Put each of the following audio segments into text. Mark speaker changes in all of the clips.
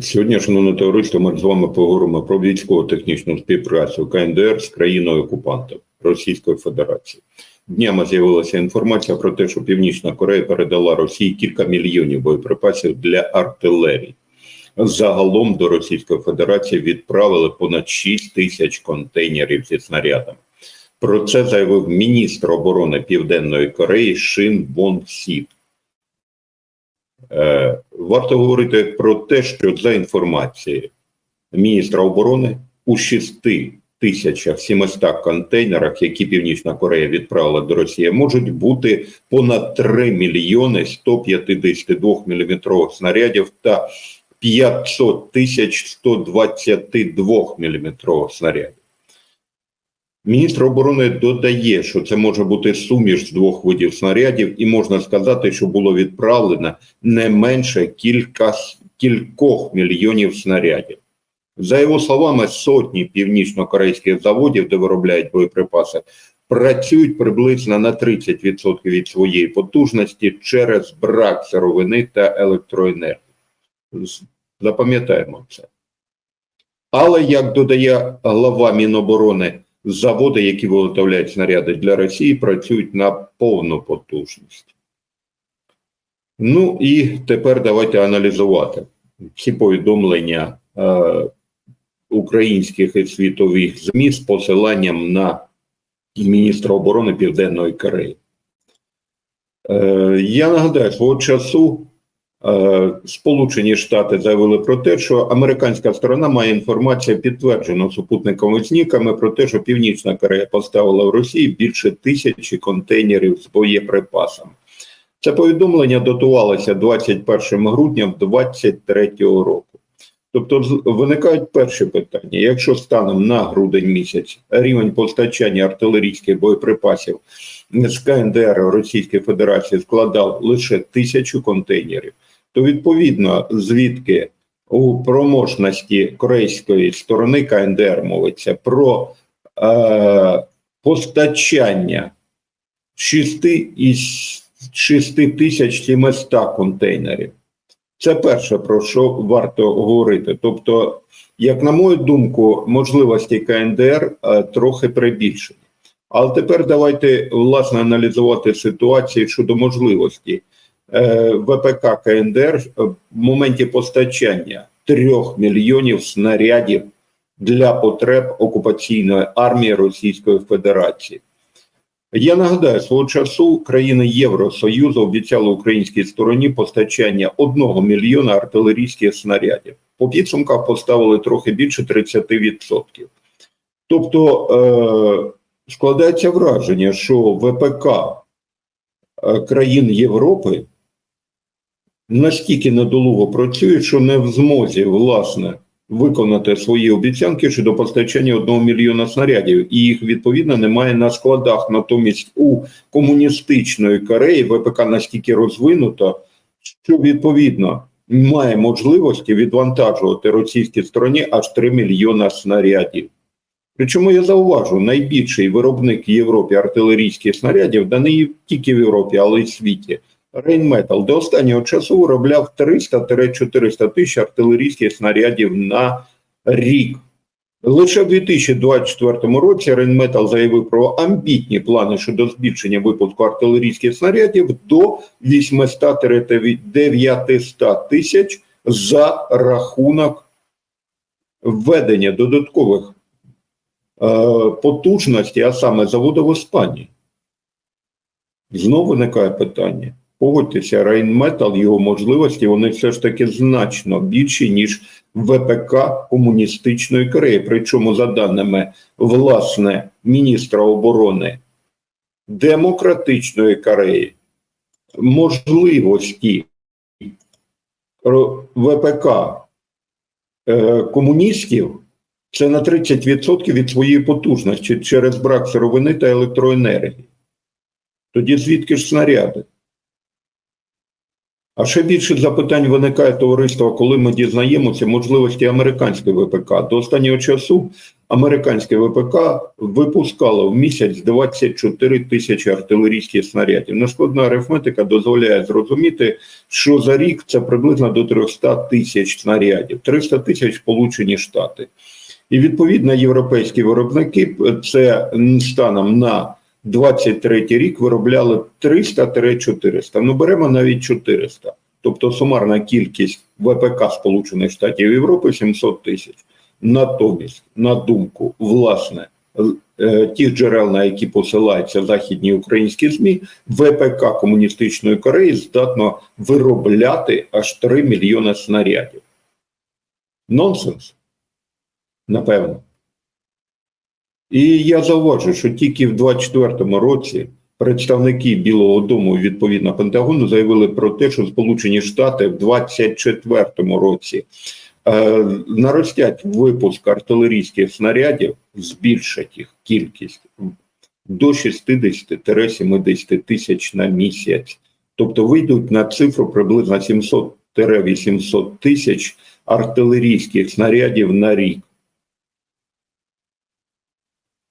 Speaker 1: Сьогодні, шановне товариство, ми з вами поговоримо про військово-технічну співпрацю КНДР з країною окупантом Російською Федерацією. Днями з'явилася інформація про те, що Північна Корея передала Росії кілька мільйонів боєприпасів для артилерії. Загалом до Російської Федерації відправили понад 6 тисяч контейнерів зі снарядами. Про це заявив міністр оборони Південної Кореї Шин Вон Сі. Е, варто говорити про те, що за інформацією міністра оборони у 6 тисячах 700 контейнерах, які Північна Корея відправила до Росії, можуть бути понад 3 мільйони 152 мм снарядів та 500 тисяч 122 мм снарядів. Міністр оборони додає, що це може бути суміш з двох видів снарядів, і можна сказати, що було відправлено не менше кілька, кількох мільйонів снарядів. За його словами, сотні північно-корейських заводів, де виробляють боєприпаси, працюють приблизно на 30% від своєї потужності через брак сировини та електроенергії. Запам'ятаємо це. Але як додає глава Міноборони, заводи, які виготовляють снаряди для Росії, працюють на повну потужність. Ну і тепер давайте аналізувати ці повідомлення е, українських і світових ЗМІ з посиланням на міністра оборони Південної Кореї. Е, я нагадаю, свого часу Сполучені Штати заявили про те, що американська сторона має інформацію підтверджену супутниковими зніками про те, що Північна Корея поставила в Росії більше тисячі контейнерів з боєприпасами. Це повідомлення дотувалося 21 грудня 2023 року. Тобто виникають перші питання: якщо станом на грудень місяць рівень постачання артилерійських боєприпасів з КНДР Російської Федерації складав лише тисячу контейнерів, то відповідно звідки у проможності корейської сторони КНДР мовиться про е, постачання 6 із 6700 контейнерів. Це перше, про що варто говорити. Тобто, як на мою думку, можливості КНДР е, трохи прибільшені. Але тепер давайте власне аналізувати ситуацію щодо можливості ВПК КНДР в моменті постачання трьох мільйонів снарядів для потреб окупаційної армії Російської Федерації. Я нагадаю, свого часу країни Євросоюзу обіцяли українській стороні постачання одного мільйона артилерійських снарядів. По підсумках поставили трохи більше 30%. Тобто е, складається враження, що ВПК е, країн Європи настільки недолуго працюють, що не в змозі власне виконати свої обіцянки щодо постачання одного мільйона снарядів, і їх відповідно немає на складах. Натомість у комуністичної Кореї ВПК настільки розвинуто, що відповідно має можливості відвантажувати російській стороні аж 3 мільйона снарядів. Причому я зауважу, найбільший виробник в Європі артилерійських снарядів, да не тільки в Європі, але й в світі. Рейнметал до останнього часу виробляв 300-400 тисяч артилерійських снарядів на рік. Лише в 2024 році Рейнметал заявив про амбітні плани щодо збільшення випуску артилерійських снарядів до 800-900 тисяч за рахунок введення додаткових е, потужностей, а саме заводу в Іспанії. Знову виникає питання. Погодьтеся, Рейнметал, його можливості, вони все ж таки значно більші, ніж ВПК Комуністичної Кореї. Причому, за даними власне міністра оборони Демократичної Кореї, можливості ВПК е, комуністів це на 30% від своєї потужності через брак сировини та електроенергії. Тоді звідки ж снаряди? А ще більше запитань виникає товариство, коли ми дізнаємося можливості американської ВПК. До останнього часу американське ВПК випускало в місяць 24 тисячі артилерійських снарядів. Нескладна арифметика дозволяє зрозуміти, що за рік це приблизно до 300 тисяч снарядів, 300 тисяч Сполучені Штати. І відповідно європейські виробники це станом на 23 рік виробляли 300-400. Ну беремо навіть 400. Тобто сумарна кількість ВПК Сполучених Штатів Європи 700 тисяч. Натомість, на думку власне е, тих джерел, на які посилаються західні українські ЗМІ, ВПК Комуністичної Кореї здатно виробляти аж 3 мільйони снарядів. Нонсенс? Напевно. І я зауважу, що тільки в 2024 році представники Білого Дому, відповідно Пентагону, заявили про те, що Сполучені Штати в 2024 році е, наростять випуск артилерійських снарядів, збільшать їх кількість до 60-70 тисяч на місяць. Тобто вийдуть на цифру приблизно 700-800 тисяч артилерійських снарядів на рік.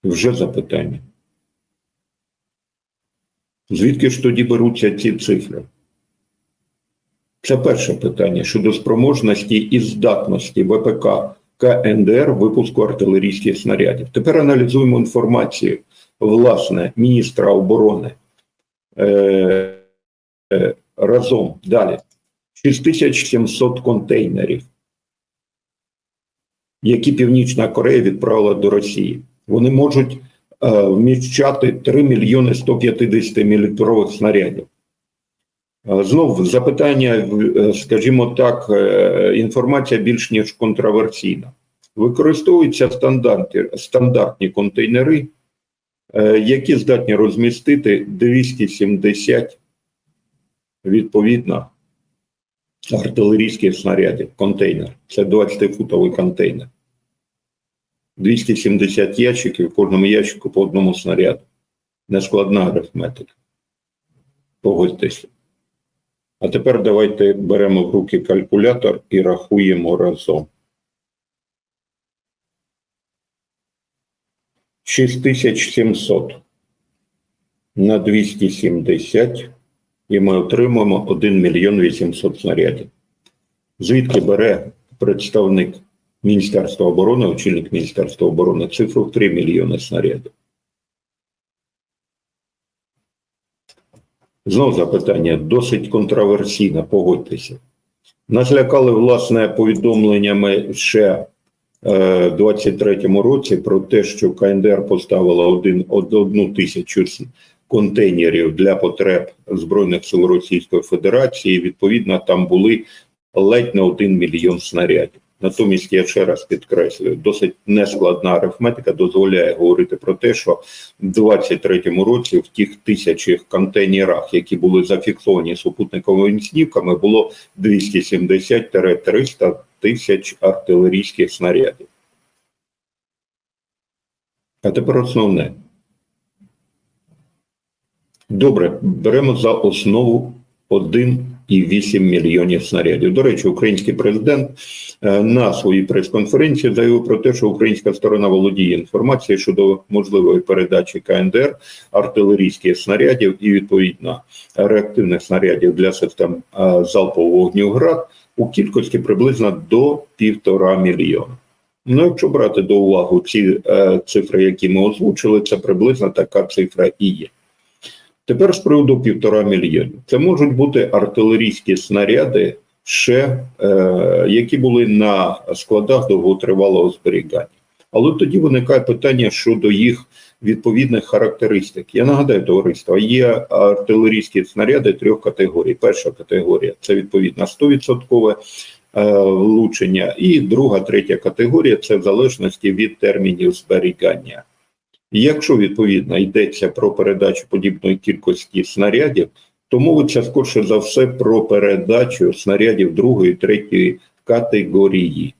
Speaker 1: Вже запитання. Звідки ж тоді беруться ці цифри? Це перше питання щодо спроможності і здатності ВПК КНДР випуску артилерійських снарядів. Тепер аналізуємо інформацію власне міністра оборони е, е, разом далі. 6700 контейнерів, які Північна Корея відправила до Росії. Вони можуть е, вміщати 3 мільйони 150 мілітрових снарядів. Е, Знов запитання, е, скажімо так, інформація більш ніж контроверсійна. Використовуються стандарти, стандартні контейнери, які здатні розмістити 270 відповідно артилерійських снарядів. Контейнер. Це 20-футовий контейнер. 270 ящиків, в кожному ящику по одному снаряду. Нескладна арифметика. Погодьтеся. А тепер давайте беремо в руки калькулятор і рахуємо разом. 6700 на 270 і ми отримаємо 1 мільйон 800 снарядів. Звідки бере представник Міністерства оборони, очільник Міністерства оборони, цифру в 3 мільйони снарядів. Знов запитання досить контроверсійне, погодьтеся. Нас лякали, власне, повідомленнями ще е, 23-му році про те, що КНДР поставила один, одну тисячу контейнерів для потреб Збройних сил Російської Федерації. Відповідно, там були ледь не один мільйон снарядів. Натомість я ще раз підкреслюю, досить нескладна арифметика дозволяє говорити про те, що в 23-му році в тих тисячах контейнерах, які були зафіксовані супутниковими снівками, було 270-300 тисяч артилерійських снарядів. А тепер основне. Добре, беремо за основу 1,8 мільйонів снарядів. До речі, український президент е, на своїй прес-конференції заявив про те, що українська сторона володіє інформацією щодо можливої передачі КНДР артилерійських снарядів і відповідно реактивних снарядів для систем е, залпового вогню ГРАД у кількості приблизно до півтора мільйона. Ну, якщо брати до уваги ці е, цифри, які ми озвучили, це приблизно така цифра і є. Тепер з приводу півтора мільйонів. Це можуть бути артилерійські снаряди, ще, е, які були на складах довготривалого зберігання. Але тоді виникає питання щодо їх відповідних характеристик. Я нагадаю, товариство, є артилерійські снаряди трьох категорій. Перша категорія це відповідно 100% е, влучення, і друга, третя категорія це в залежності від термінів зберігання. Якщо відповідно йдеться про передачу подібної кількості снарядів, то мовиться скорше за все про передачу снарядів другої, третьої категорії.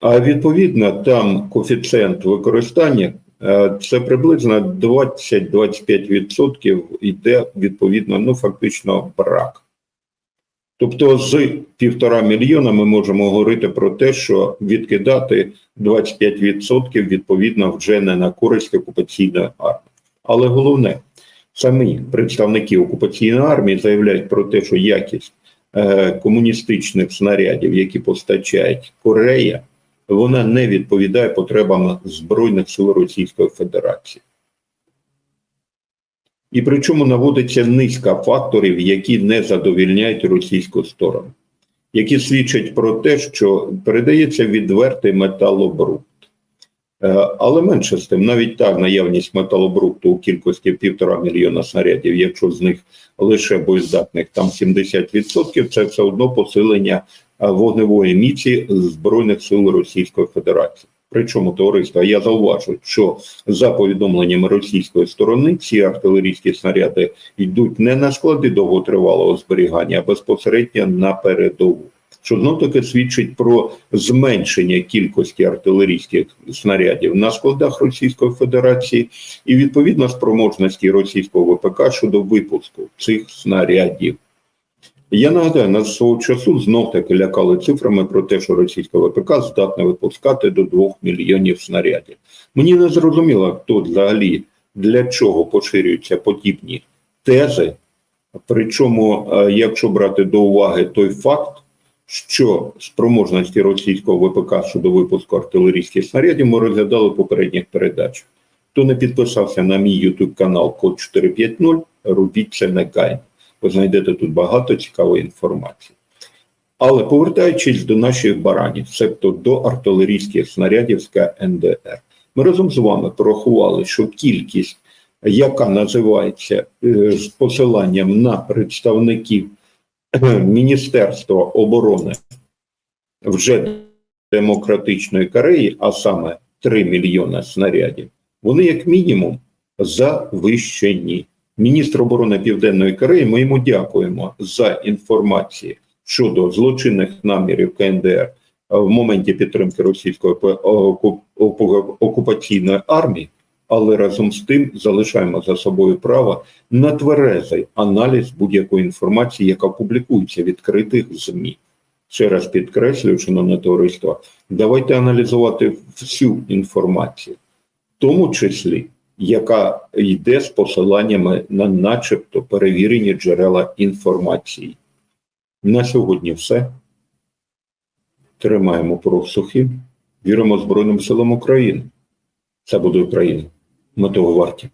Speaker 1: А відповідно, там коефіцієнт використання е, це приблизно 20-25% йде відповідно, ну фактично брак. Тобто з півтора мільйона ми можемо говорити про те, що відкидати 25% відповідно вже не на користь окупаційної армії. Але головне, самі представники окупаційної армії заявляють про те, що якість е, комуністичних снарядів, які постачають Корея, вона не відповідає потребам Збройних сил Російської Федерації. І причому наводиться низка факторів, які не задовільняють російську сторону, які свідчать про те, що передається відвертий металобрухт. Е, Але менше з тим, навіть та наявність металобрухту у кількості півтора мільйона снарядів, якщо з них лише боєздатних там 70%, це все одно посилення е, вогневої міці Збройних сил Російської Федерації. Причому товариство, я зауважу, що за повідомленнями російської сторони ці артилерійські снаряди йдуть не на склади довготривалого зберігання, а безпосередньо на передову. Що знов таки свідчить про зменшення кількості артилерійських снарядів на складах Російської Федерації і відповідно спроможності російського ВПК щодо випуску цих снарядів. Я нагадаю, нас свого часу знов таки лякали цифрами про те, що російська ВПК здатна випускати до 2 мільйонів снарядів. Мені не зрозуміло, хто взагалі для чого поширюються подібні тези. Причому, е, якщо брати до уваги той факт, що спроможності російського ВПК щодо випуску артилерійських снарядів ми розглядали в попередніх передачах. Хто не підписався на мій YouTube канал Код 450, робіть це негайно. Ви знайдете тут багато цікавої інформації. Але повертаючись до наших баранів, себто до артилерійських снарядів з КНДР, ми разом з вами порахували, що кількість, яка називається е, з посиланням на представників е, Міністерства оборони вже демократичної Кореї, а саме 3 мільйони снарядів, вони як мінімум завищені. Міністр оборони Південної Кореї, ми йому дякуємо за інформацію щодо злочинних намірів КНДР в моменті підтримки російської оку- оку- окупаційної армії, але разом з тим залишаємо за собою право на тверезий аналіз будь-якої інформації, яка публікується відкритих ЗМІ. Ще раз підкреслюю, шановне товариство, давайте аналізувати всю інформацію, в тому числі яка йде з посиланнями на начебто перевірені джерела інформації. На сьогодні все. Тримаємо просухи. Віримо Збройним силам України. Це буде Україна. Ми того варті.